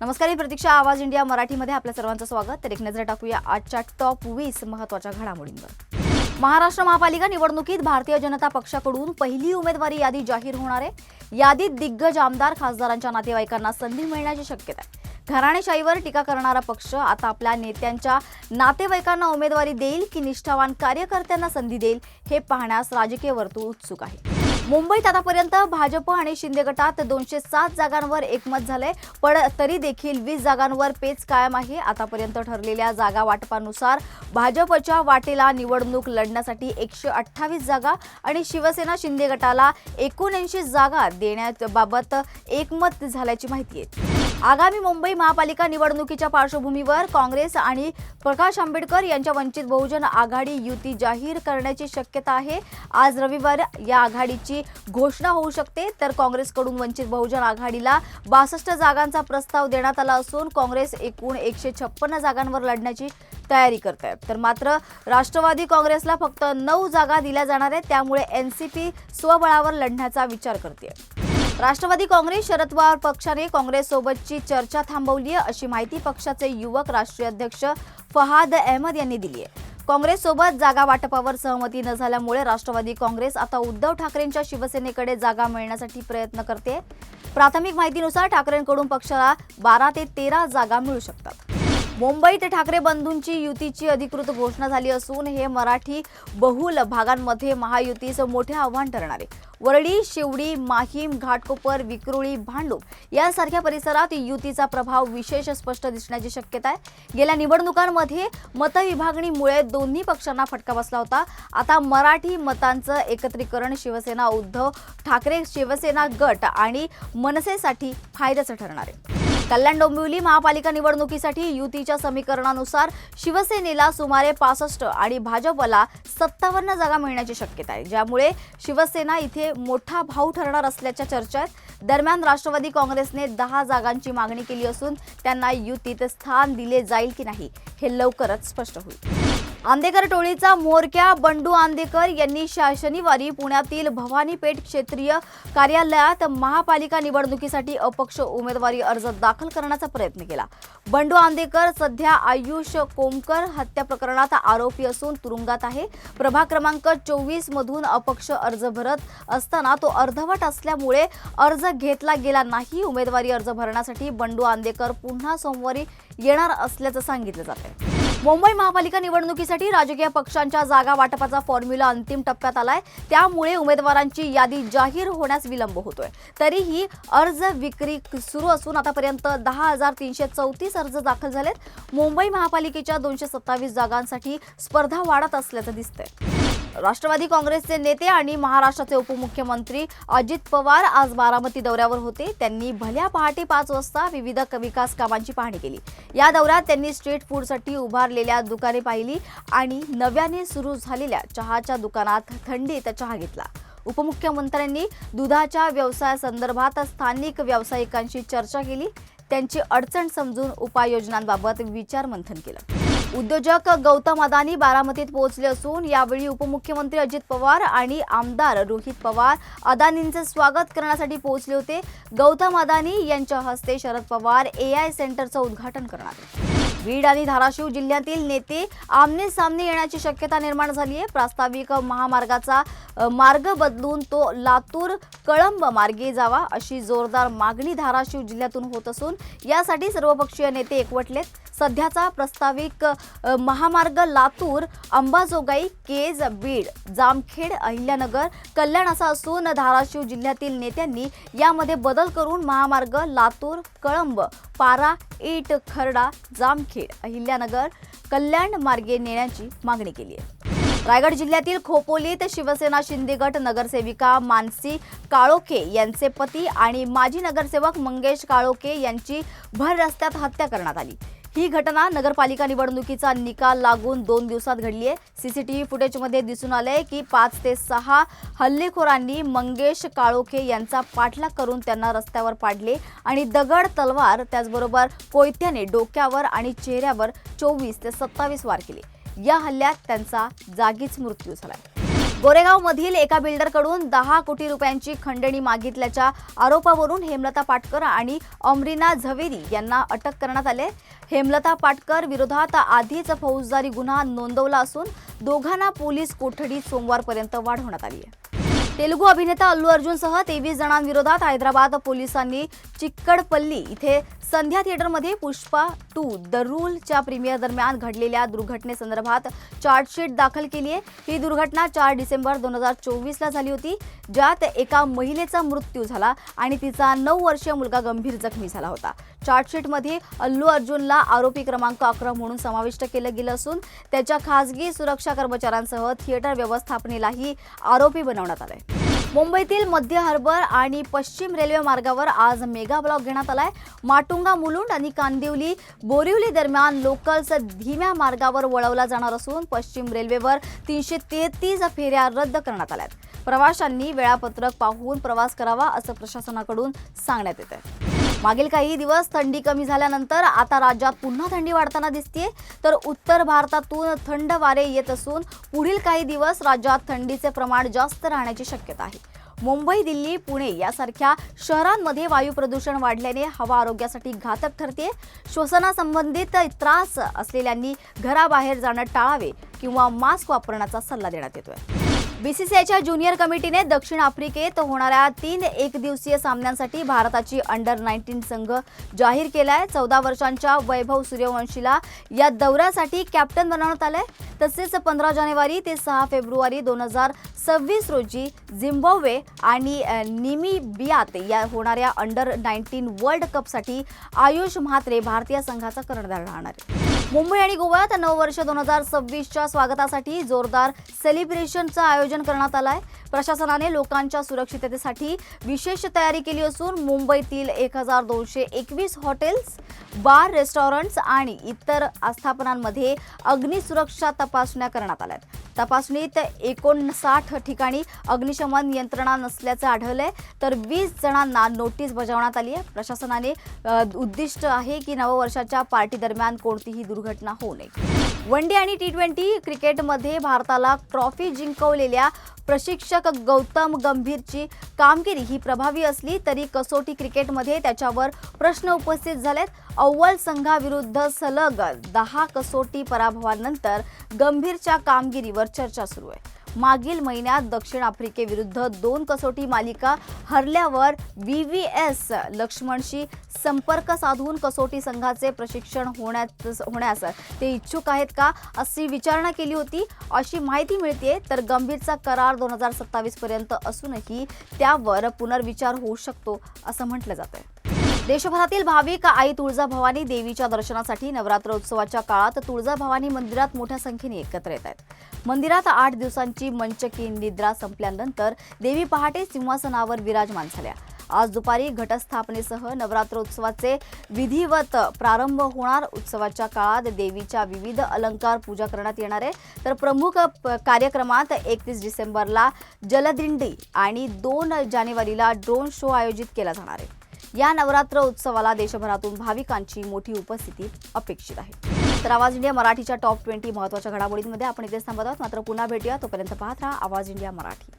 नमस्कार मी प्रतीक्षा आवाज इंडिया मराठीमध्ये आपल्या सर्वांचं स्वागत. तर एक नजर टाकूया आजच्या टॉप वीस महत्त्वाच्या घडामोडींवर. महाराष्ट्र महापालिका निवडणुकीत भारतीय जनता पक्षाकडून पहिली उमेदवारी यादी जाहीर होणार आहे. यादीत दिग्गज आमदार खासदारांच्या नातेवाईकांना संधी मिळण्याची शक्यता आहे. घराणेशाहीवर टीका करणारा पक्ष आता आपल्या नेत्यांच्या नातेवाईकांना उमेदवारी देईल की निष्ठावान कार्यकर्त्यांना संधी देईल हे पाहण्यास राजकीय वर्तुळ उत्सुक आहे. मुंबईत आतापर्यंत भाजप आणि शिंदे गटात दोनशे सात जागांवर एकमत झालंय. पण तरी देखील वीस जागांवर पेच कायम आहे. आतापर्यंत ठरलेल्या जागा वाटपानुसार भाजपच्या वाटेला निवडणूक लढण्यासाठी एकशे अठ्ठावीस जागा आणि शिवसेना शिंदे गटाला एकोणऐंशी जागा देण्याबाबत एकमत झाल्याची माहिती आहे. आगामी मुंबई महापालिका निवडणुकीच्या पार्श्वभूमीवर काँग्रेस आणि प्रकाश आंबेडकर यांच्या वंचित बहुजन आघाडी युती जाहीर करण्याची शक्यता आहे. आज रविवार या आघाडीची घोषणा होऊ शकते. तर काँग्रेसकडून वंचित बहुजन आघाडीला बासष्ट जागांचा प्रस्ताव देण्यात आला असून काँग्रेस एकूण एकशे छप्पन्न जागांवर लढण्याची तयारी करत आहे. तर मात्र राष्ट्रवादी काँग्रेसला फक्त नऊ जागा दिल्या जाणार आहेत. त्यामुळे एनसीपी स्वबळावर लढण्याचा विचार करते. राष्ट्रवादी काँग्रेस शरद पवार पक्षाने काँग्रेससोबतची चर्चा थांबवली आहे अशी माहिती पक्षाचे युवक राष्ट्रीय अध्यक्ष फहाद अहमद यांनी दिली आहे. काँग्रेससोबत जागा वाटपावर सहमती न झाल्यामुळे राष्ट्रवादी काँग्रेस आता उद्धव ठाकरेंच्या शिवसेनेकडे जागा मिळण्यासाठी प्रयत्न करते. प्राथमिक माहितीनुसार ठाकरेंकडून पक्षाला बारा ते तेरा जागा मिळू शकतात. मुंबईत ठाकरे बंधूंची युतीची अधिकृत घोषणा झाली असून हे मराठी बहुल भागांमध्ये महायुतीचं मोठे आव्हान ठरणार आहे. वरळी शिवडी माहीम घाटकोपर विक्रोळी भांडूप यासारख्या परिसरात युतीचा प्रभाव विशेष स्पष्ट दिसण्याची शक्यता आहे. गेल्या निवडणुकांमध्ये मतविभागणीमुळे दोन्ही पक्षांना फटका बसला होता. आता मराठी मतांचं एकत्रीकरण शिवसेना उद्धव ठाकरे शिवसेना गट आणि मनसेसाठी फायद्याचं ठरणार आहे. कल्याण डोंबिवली महापालिका निवडणुकीसाठी युतीच्या समीकरणानुसार शिवसेनेला सुमारे पासष्ट आणि भाजपला सत्तावन्न जागा मिळण्याची शक्यता आहे. ज्यामुळे शिवसेना इथे मोठा भाऊ ठरणार असल्याच्या चर्चा आहेत दरम्यान राष्ट्रवादी काँग्रेसने दहा जागांची मागणी केली असून त्यांना युतीत स्थान दिले जाईल की नाही हे लवकरच स्पष्ट होईल. आंदेकर टोळीचा मोरक्या बंडू आंदेकर यांनी शा शनिवारी पुण्यातील भवानीपेठ क्षेत्रीय कार्यालयात महापालिका निवडणुकीसाठी अपक्ष उमेदवारी अर्ज दाखल करण्याचा प्रयत्न केला. बंडू आंदेकर सध्या आयुष कोमकर हत्या प्रकरणात आरोपी असून तुरुंगात आहे. प्रभाग क्रमांक चोवीस मधून अपक्ष अर्ज भरत असताना तो अर्धवट असल्यामुळे अर्ज घेतला गेला नाही. उमेदवारी अर्ज भरण्यासाठी बंडू आंदेकर पुन्हा सोमवारी येणार असल्याचं सांगितलं जात आहे मुंबई महापालिका निवडणुकीसाठी राजकीय पक्षांच्या जागा वाटपाचा फॉर्म्युला अंतिम टप्प्यात आलाय. त्यामुळे उमेदवारांची यादी जाहीर होण्यास विलंब होतोय. तरीही अर्ज विक्री सुरू असून आतापर्यंत दहा हजार तीनशे चौतीस अर्ज दाखल झालेत. मुंबई महापालिकेच्या दोनशे सत्तावीस जागांसाठी स्पर्धा वाढत असल्याचं दिसतंय. राष्ट्रवादी काँग्रेसचे नेते आणि महाराष्ट्राचे उपमुख्यमंत्री अजित पवार आज बारामती दौऱ्यावर होते. त्यांनी भल्या पहाटे पाच वाजता विविध विकास कामांची पाहणी केली. या दौऱ्यात त्यांनी स्ट्रीट फूडसाठी उभारलेल्या दुकाने पाहिली आणि नव्याने सुरू झालेल्या चहाच्या दुकानात थंडीत चहा घेतला. उपमुख्यमंत्र्यांनी दुधाच्या व्यवसायासंदर्भात स्थानिक व्यावसायिकांशी चर्चा केली. त्यांची अडचण समजून उपाययोजनांबाबत विचारमंथन केलं. उद्योजक गौतम अदानी बारामतीत पोहोचले असून यावेळी उपमुख्यमंत्री अजित पवार आणि आमदार रोहित पवार अदानींचे स्वागत करण्यासाठी पोहोचले होते. गौतम अदानी यांच्या हस्ते शरद पवार ए आय सेंटरचं उद्घाटन करणार बीड आणि धाराशिव जिल्ह्यातील नेते आमने सामने येण्याची शक्यता निर्माण झाली आहे. प्रास्ताविक महामार्गाचा मार्ग बदलून तो लातूर कळंब मार्गे जावा अशी जोरदार मागणी धाराशिव जिल्ह्यातून होत असून यासाठी सर्वपक्षीय नेते एकवटलेत. सध्याचा प्रस्ताविक महामार्ग लातूर अंबाजोगाई केज बीड जामखेड अहिल्यानगर कल्याण असा असून धाराशिव जिल्ह्यातील नेत्यांनी यामध्ये बदल करून महामार्ग लातूर कळंब पारा इट खर्डा जामखेड अहिल्यानगर कल्याण मार्गे नेण्याची मागणी केली आहे. रायगड जिल्ह्यातील खोपोलीत शिवसेना शिंदे गट नगरसेविका मानसी काळोखे यांचे पती आणि माजी नगरसेवक मंगेश काळोखे यांची भर रस्त्यात हत्या करण्यात आली. ही घटना नगरपालिका निवडणुकीचा निकाल लागून दोन दिवसात घडली आहे. सीसीटीव्ही फुटेजमध्ये दिसून आलंय की पाच ते सहा हल्लेखोरांनी मंगेश काळोखे यांचा पाठलाग करून त्यांना रस्त्यावर पाडले आणि दगड तलवार त्याचबरोबर कोयत्याने डोक्यावर आणि चेहऱ्यावर चोवीस ते सत्तावीस वार केले. या हल्ल्यात त्यांचा जागीच मृत्यू झाला गोरेगावमधील एका बिल्डरकडून दहा कोटी रुपयांची खंडणी मागितल्याच्या आरोपावरून हेमलता पाटकर आणि अमरीना झवेरी यांना अटक करण्यात आले. हेमलता पाटकर विरोधात आधीच फौजदारी गुन्हा नोंदवला असून दोघांना पोलीस कोठडीत सोमवारपर्यंत वाढवण्यात आली आहे. तेलुगू अभिनेता अल्लू अर्जुनसह तेवीस जणांविरोधात हैदराबाद पोलिसांनी चिक्कडपल्ली इथे संध्या थिएटरमध्ये पुष्पा टू द रूलच्या प्रीमियर दरम्यान घडलेल्या दुर्घटनेसंदर्भात चार्जशीट दाखल केली आहे. ही दुर्घटना चार डिसेंबर दोन हजार चोवीसला झाली होती ज्यात एका महिलेचा मृत्यू झाला आणि तिचा नऊ वर्षीय मुलगा गंभीर जखमी झाला होता. चार्जशीटमध्ये अल्लू अर्जुनला आरोपी क्रमांक अकरा म्हणून समाविष्ट केलं गेलं असून त्याच्या खासगी सुरक्षा कर्मचाऱ्यांसह थिएटर व्यवस्थापनेलाही आरोपी बनवण्यात आलं. मुंबईतील मध्य हार्बर आणि पश्चिम रेल्वे मार्गावर आज मेगा ब्लॉक घेण्यात आलाय. माटुंगा मुलुंड आणि कांदिवली बोरिवली दरम्यान लोकल्स धीम्या मार्गावर वळवला जाणार असून पश्चिम रेल्वेवर तीनशे तेहतीस फेऱ्या रद्द करण्यात आल्यात. प्रवाशांनी वेळापत्रक पाहून प्रवास करावा असं प्रशासनाकडून सांगण्यात येत आहे मागील काही दिवस थंडी कमी झाल्यानंतर आता राज्यात पुन्हा थंडी वाढताना दिसतीये. तर उत्तर भारतातून थंड वारे येत असून पुढील काही दिवस राज्यात थंडीचे प्रमाण जास्त राहण्याची शक्यता आहे. मुंबई दिल्ली पुणे यासारख्या शहरांमध्ये वायू प्रदूषण वाढल्याने हवा आरोग्यासाठी घातक ठरते श्वसनासंबंधित त्रास असलेल्यांनी घराबाहेर जाणं टाळावे किंवा मास्क वापरण्याचा सल्ला देण्यात येतोय. बीसीसीआयच्या ज्युनियर कमिटीने दक्षिण आफ्रिकेत होणाऱ्या तीन एक दिवसीय सामन्यांसाठी भारताची अंडर नाईन्टीन संघ जाहीर केलाय. चौदा वर्षांच्या वैभव सूर्यवंशीला या दौऱ्यासाठी कॅप्टन बनवण्यात आलंय. तसेच पंधरा जानेवारी ते सहा फेब्रुवारी दोन हजार सव्वीस रोजी झिम्बाब्वे आणि निमिबियात या होणाऱ्या अंडर नाईन्टीन वर्ल्ड कपसाठी आयुष म्हात्रे भारतीय संघाचा कर्णधार राहणार आहे. मुंबई आणि गोव्यात नववर्ष दोन हजार सव्वीसच्या स्वागतासाठी जोरदार सेलिब्रेशनचं आयोजन करण्यात आलं आहे प्रशासनाने लोकांच्या सुरक्षिततेसाठी विशेष तयारी केली असून मुंबईतील एक हजार दोनशे एकवीस हॉटेल्स बार रेस्टॉरंट्स आणि इतर आस्थापनांमध्ये अग्निसुरक्षा तपासण्या करण्यात आल्यात. तपासणीत एकोणसाठ ठिकाणी अग्निशमन यंत्रणा नसल्याचं आढळलंय तर वीस जणांना नोटीस बजावण्यात आली आहे प्रशासनाने उद्दिष्ट आहे की नववर्षाच्या पार्टी दरम्यान कोणतीही दुर्घटना होऊ नये. वन डे आणि टी ट्वेंटी क्रिकेटमध्ये भारताला ट्रॉफी जिंकवलेल्या प्रशिक्षक गौतम गंभीरची कामगिरी ही प्रभावी असली तरी कसोटी क्रिकेटमध्ये त्याच्यावर प्रश्न उपस्थित झालेत. अव्वल संघाविरुद्ध सलग दहा कसोटी पराभवानंतर गंभीरच्या कामगिरीवर चर्चा सुरू आहे. मागील महिन्यात दक्षिण आफ्रिकेविरुद्ध दोन कसोटी मालिका हरल्यावर व्ही व्ही एस लक्ष्मणशी संपर्क साधून कसोटी संघाचे प्रशिक्षण होण्यात होण्यास ते इच्छुक आहेत का अशी विचारणा केली होती. अशी माहिती मिळते तर गंभीरचा करार दोन हजार सत्तावीस पर्यंत असूनही त्यावर पुनर्विचार होऊ शकतो असं म्हटलं जातं देशभरातील भाविक आई तुळजाभवानी देवीच्या दर्शनासाठी नवरात्र उत्सवाच्या काळात तुळजाभवानी मंदिरात मोठ्या संख्येने एकत्र येत आहेत. मंदिरात आठ दिवसांची मंचकी निद्रा संपल्यानंतर देवी पहाटे सिंहासनावर विराजमान झाल्या. आज दुपारी घटस्थापनेसह नवरात्रोत्सवाचे विधिवत प्रारंभ होणार. उत्सवाच्या काळात देवीच्या विविध अलंकार पूजा करण्यात येणार आहे. तर प्रमुख प- कार्यक्रमात एकतीस डिसेंबरला जलदिंडी आणि दोन जानेवारीला ड्रोन शो आयोजित केला जाणार आहे. या नवरात्र उत्सवाला देशभरातून भाविकांची मोठी उपस्थिती अपेक्षित आहे. तर आवाज इंडिया मराठीच्या टॉप ट्वेंटी महत्त्वाच्या घडामोडींमध्ये आपण इथेच थांबत आहोत. मात्र पुन्हा भेटूया. तोपर्यंत पाहत राहा आवाज इंडिया मराठी.